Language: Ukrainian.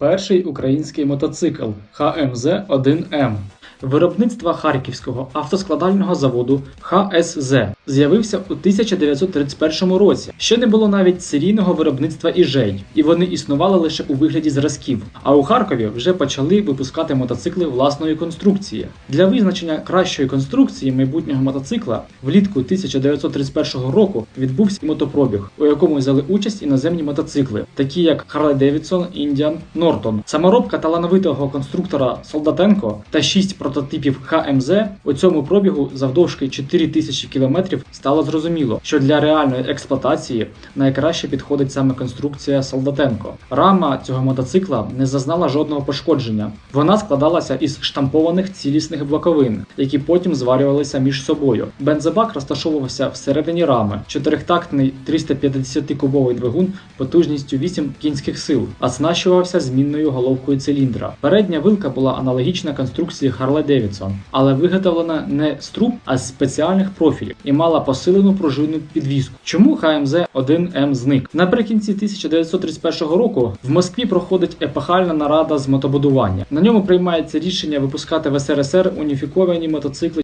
Перший український мотоцикл ХМЗ-1М виробництва Харківського автоскладального заводу ХСЗ з'явився у 1931 році. Ще не було навіть серійного виробництва іжей, і вони існували лише у вигляді зразків. А у Харкові вже почали випускати мотоцикли власної конструкції. Для визначення кращої конструкції майбутнього мотоцикла влітку 1931 року відбувся мотопробіг, у якому взяли участь іноземні мотоцикли, такі як Harley Davidson, Indian, Norton. Саморобка талановитого конструктора Солдатенко та шість прототипів ХМЗ у цьому пробігу завдовжки 4000 км стало зрозуміло, що для реальної експлуатації найкраще підходить саме конструкція Солдатенко. Рама цього мотоцикла не зазнала жодного пошкодження. Вона складалася із штампованих цілісних блоковин, які потім зварювалися між собою. Бензобак розташовувався всередині рами, чотирихтактний 350-кубовий двигун потужністю 8 кінських сил, оснащувався змінною головкою циліндра. Передня вилка була аналогічна конструкції Harley Davidson, але виготовлена не з труб, а з спеціальних профілів і мала посилену пружинну підвіску. Чому ХМЗ 1М зник? Наприкінці 1931 року в Москві проходить епохальна нарада з мотобудування. На ньому приймається рішення випускати в СРСР уніфіковані мотоцикли